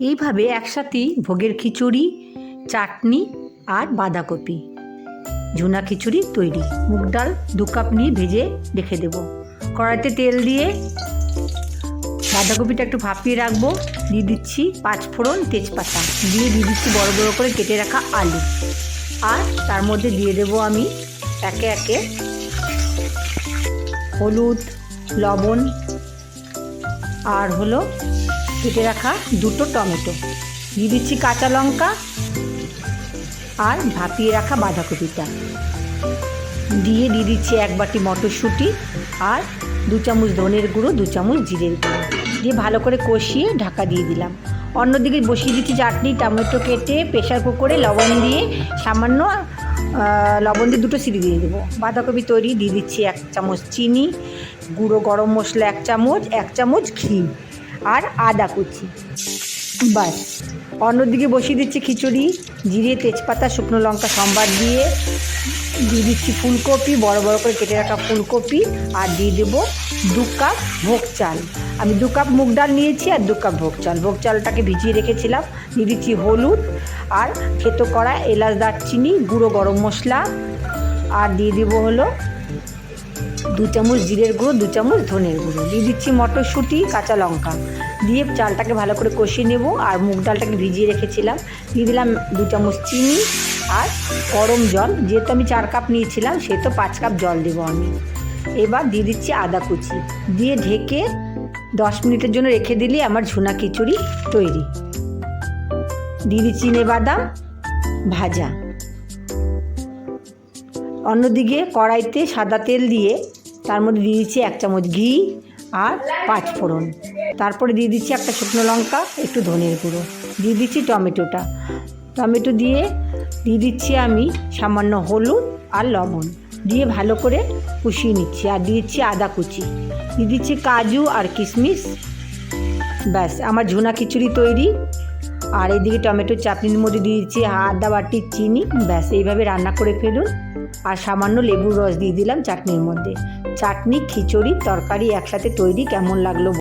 এইভাবে একসাথেই ভোগের খিচুড়ি, চাটনি আর বাঁধাকপি। ঝুনা খিচুড়ি তৈরি। মুগ ডাল দু কাপ নিয়ে ভেজে রেখে দেব। কড়াইতে তেল দিয়ে বাঁধাকপিটা একটু ভাপিয়ে রাখব। দিয়ে দিচ্ছি পাঁচ ফোড়ন তেজপাতা। দিয়ে দিয়ে দিচ্ছি বড় বড় করে কেটে রাখা আলু। আর তার মধ্যে দিয়ে দেবো আমি একে একে হলুদ, লবণ আর হলো কেটে রাখা দুটো টমেটো। দিয়ে দিচ্ছি কাঁচা লঙ্কা আর ভাপিয়ে রাখা বাঁধাকপিটা। দিয়ে দিয়ে দিচ্ছি এক বাটি মটরশুঁটি আর দু চামচ ধনের গুঁড়ো, দু চামচ জিরের গুঁড়ো। দিয়ে ভালো করে কষিয়ে ঢাকা দিয়ে দিলাম। অন্যদিকে বসিয়ে দিচ্ছি চাটনি, টমেটো কেটে প্রেশার কুকারে লবণ দিয়ে সামান্য লবণ দিয়ে দুটো সিটি দিয়ে দেবো। বাঁধাকপি তৈরি, দিয়ে দিচ্ছি এক চামচ চিনি, গুঁড়ো গরম মশলা এক চামচ এক চামচ ঘি। আর আদা কুচি। বাস। অন্যদিকে বসিয়ে দিচ্ছি খিচুড়ি, জিরে, তেজপাতা, শুকনো লঙ্কা সম্বার দিয়ে। দিয়ে দিচ্ছি ফুলকপি, বড় বড় করে কেটে রাখা ফুলকপি আর দিয়ে দেবো দু কাপ ভোগ চাল। আমি দু কাপ মুগ ডাল নিয়েছি আর দু কাপ ভোগ চাল। ভোগ চালটাকে ভিজিয়ে রেখেছিলাম। দিয়ে দিচ্ছি হলুদ আর খেতো করা এলাচ, দারচিনি, গুঁড়ো গরম মশলা। আর দিয়ে দেবো হলো দু চামচ জিরের গুঁড়ো, দু চামচ ধনের গুঁড়ো। দিয়ে দিচ্ছি মটরশুঁটি, কাঁচা লঙ্কা। দিয়ে চালটাকে ভালো করে কষিয়ে নেব। আর মুগ ডালটাকে ভিজিয়ে রেখেছিলাম। দিয়ে দিলাম দু চামচ চিনি আর গরম জল। যেহেতু আমি চার কাপ নিয়েছিলাম সে তো পাঁচ কাপ জল দেবো আমি। এবার দিয়ে দিচ্ছি আদা কুচি। দিয়ে ঢেকে দশ মিনিটের জন্য রেখে দিলে আমার ঝুনা খিচুড়ি তৈরি। দিয়ে দিচ্ছি চিনে বাদাম ভাজা। অন্যদিকে কড়াইতে সাদা তেল দিয়ে তার মধ্যে দিয়ে দিচ্ছি এক চামচ ঘি আর পাঁচ ফোড়ন। তারপরে দিয়ে দিচ্ছি একটা শুকনো লঙ্কা, একটু ধনের গুঁড়ো। দিয়ে দিচ্ছি টমেটোটা। টমেটো দিয়ে দিয়ে দিচ্ছি আমি সামান্য হলুদ আর লবণ। দিয়ে ভালো করে কষিয়ে নিচ্ছি আর দিচ্ছি আদা কুচি। দিয়ে দিচ্ছি কাজু আর কিশমিশ। ব্যাস, আমার ঝুনা খিচুড়ি তৈরি। আর এইদিকে টমেটোর চাটনির মধ্যে দিয়ে দিচ্ছি আদা বাটির চিনি। ব্যাস, এইভাবে রান্না করে ফেলুন। আর সামান্য লেবুর রস দিয়ে দিলাম চাটনির মধ্যে। চাটনি, খিচুড়ি, তরকারি একসাথে তৈরি কেমন লাগল